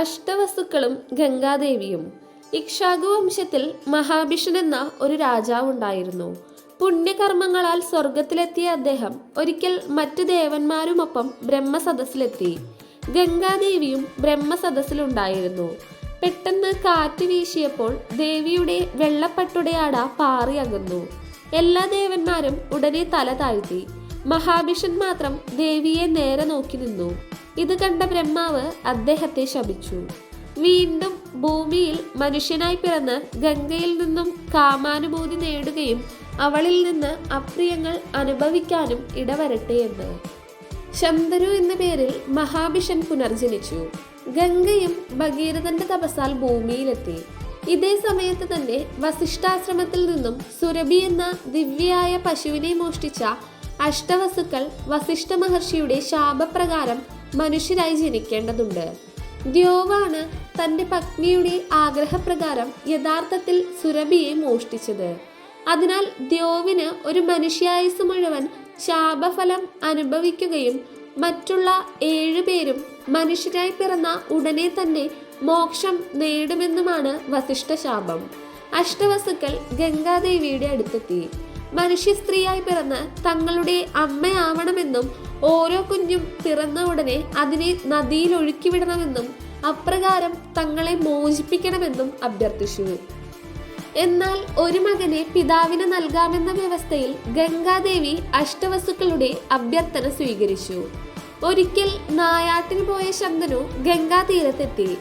അഷ്ടവസ്തുക്കളും ഗംഗാദേവിയും. ഇക്ഷാകു വംശത്തിൽ മഹാഭിഷൻ എന്ന ഒരു രാജാവുണ്ടായിരുന്നു പുണ്യകർമ്മങ്ങളാൽ സ്വർഗത്തിലെത്തിയ അദ്ദേഹം ഒരിക്കൽ മറ്റു ദേവന്മാരുമൊപ്പം ബ്രഹ്മസദസ്സിലെത്തി. ഗംഗാദേവിയും ബ്രഹ്മസദസ്സിലുണ്ടായിരുന്നു. പെട്ടെന്ന് കാറ്റ് വീശിയപ്പോൾ ദേവിയുടെ വെള്ളപ്പട്ടുടയാട പാറി അകന്നു. എല്ലാ ദേവന്മാരും ഉടനെ തല താഴ്ത്തി. മഹാഭിഷൻ മാത്രം ദേവിയെ നേരെ നോക്കി നിന്നു. ഇത് കണ്ട ബ്രഹ്മാവ് അദ്ദേഹത്തെ ശപിച്ചു. വീണ്ടും ഭൂമിയിൽ മനുഷ്യനായി പിറന്ന് ഗംഗയിൽ നിന്നും കാമാനുഭൂതി നേടുകയും അവളിൽ നിന്ന് അപ്രിയങ്ങൾ അനുഭവിക്കാനും ഇടവരട്ടെ എന്ന്. ശന്തനു എന്ന പേരിൽ മഹാഭിഷൻ പുനർജനിച്ചു. ഗംഗയും ഭഗീരഥന്റെ തപസാൽ ഭൂമിയിലെത്തി. ഇതേ സമയത്ത് തന്നെ വസിഷ്ഠാശ്രമത്തിൽ നിന്നും സുരഭി എന്ന ദിവ്യയായ പശുവിനെ മോഷ്ടിച്ച അഷ്ടവസുക്കൾ വസിഷ്ഠ മഹർഷിയുടെ ശാപപ്രകാരം മനുഷ്യരായി ജനിക്കേണ്ടതുണ്ട്. ദ്യോവാണ് തന്റെ പത്നിയുടെ ആഗ്രഹപ്രകാരം യഥാർത്ഥത്തിൽ സുരഭിയെ മോഷ്ടിച്ചത്. അതിനാൽ ദ്യോവിന് ഒരു മനുഷ്യായുസ് മുഴുവൻ ശാപഫലം അനുഭവിക്കുകയും മറ്റുള്ള ഏഴുപേരും മനുഷ്യരായി പിറന്ന ഉടനെ തന്നെ മോക്ഷം നേടുമെന്നുമാണ് വസിഷ്ഠ ശാപം അഷ്ടവസുക്കൾ ഗംഗാദേവിയുടെ അടുത്തെത്തി. മനുഷ്യ സ്ത്രീയായി പിറന്ന് തങ്ങളുടെ അമ്മയാവണമെന്നും ഓരോ കുഞ്ഞും പിറന്ന ഉടനെ അതിനെ നദിയിൽ ഒഴുക്കിവിടണമെന്നും അപ്രകാരം തങ്ങളെ മോചിപ്പിക്കണമെന്നും അഭ്യർത്ഥിച്ചു എന്നാൽ ഒരു മകനെ പിതാവിന് നൽകാമെന്ന വ്യവസ്ഥയിൽ ഗംഗാദേവി അഷ്ടവസുക്കളുടെ അഭ്യർത്ഥന സ്വീകരിച്ചു. ഒരിക്കൽ നായാട്ടിന് പോയ ശന്തനു ഗംഗാതീരത്തെത്തി.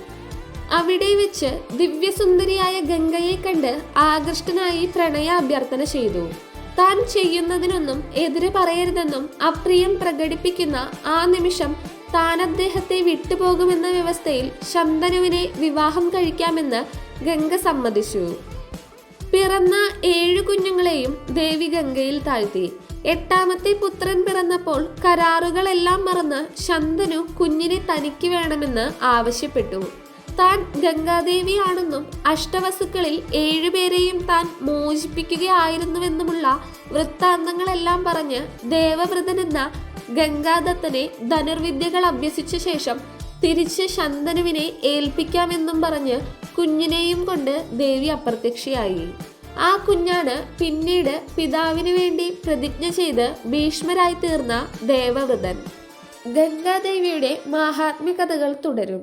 അവിടെ വെച്ച് ദിവ്യസുന്ദരിയായ ഗംഗയെ കണ്ട് ആകൃഷ്ടനായി പ്രണയ അഭ്യർത്ഥന ചെയ്തു. താൻ ചെയ്യുന്നതിനൊന്നും എതിര് പറയരുതെന്നും അപ്രിയം പ്രകടിപ്പിക്കുന്ന ആ നിമിഷം താൻ അദ്ദേഹത്തെ വിട്ടുപോകുമെന്ന വ്യവസ്ഥയിൽ ശന്തനുവിനെ വിവാഹം കഴിക്കാമെന്ന് ഗംഗ സമ്മതിച്ചു. പിറന്ന ഏഴു കുഞ്ഞുങ്ങളെയും ദേവി ഗംഗയിൽ താഴ്ത്തി. എട്ടാമത്തെ പുത്രൻ പിറന്നപ്പോൾ കരാറുകളെല്ലാം മറന്ന് ശന്തനു കുഞ്ഞിനെ തനിക്ക് വേണമെന്ന് ആവശ്യപ്പെട്ടു. താൻ ഗംഗാദേവിയാണെന്നും അഷ്ടവസുക്കളിൽ ഏഴുപേരെയും താൻ മോചിപ്പിക്കുകയായിരുന്നുവെന്നുമുള്ള വൃത്താന്തങ്ങളെല്ലാം പറഞ്ഞ് ദേവവ്രതൻ എന്ന ഗംഗാദത്തനെ ധനുർവിദ്യകൾ അഭ്യസിച്ച ശേഷം തിരിച്ച് ശന്തനുവിനെ ഏൽപ്പിക്കാമെന്നും പറഞ്ഞ് കുഞ്ഞിനെയും കൊണ്ട് ദേവി അപ്രത്യക്ഷയായി. ആ കുഞ്ഞാണ് പിന്നീട് പിതാവിന് വേണ്ടി പ്രതിജ്ഞ ചെയ്ത് ഭീഷ്മരായി തീർന്ന ദേവവ്രതൻ. ഗംഗാദേവിയുടെ മാഹാത്മ്യ കഥകൾ തുടരും.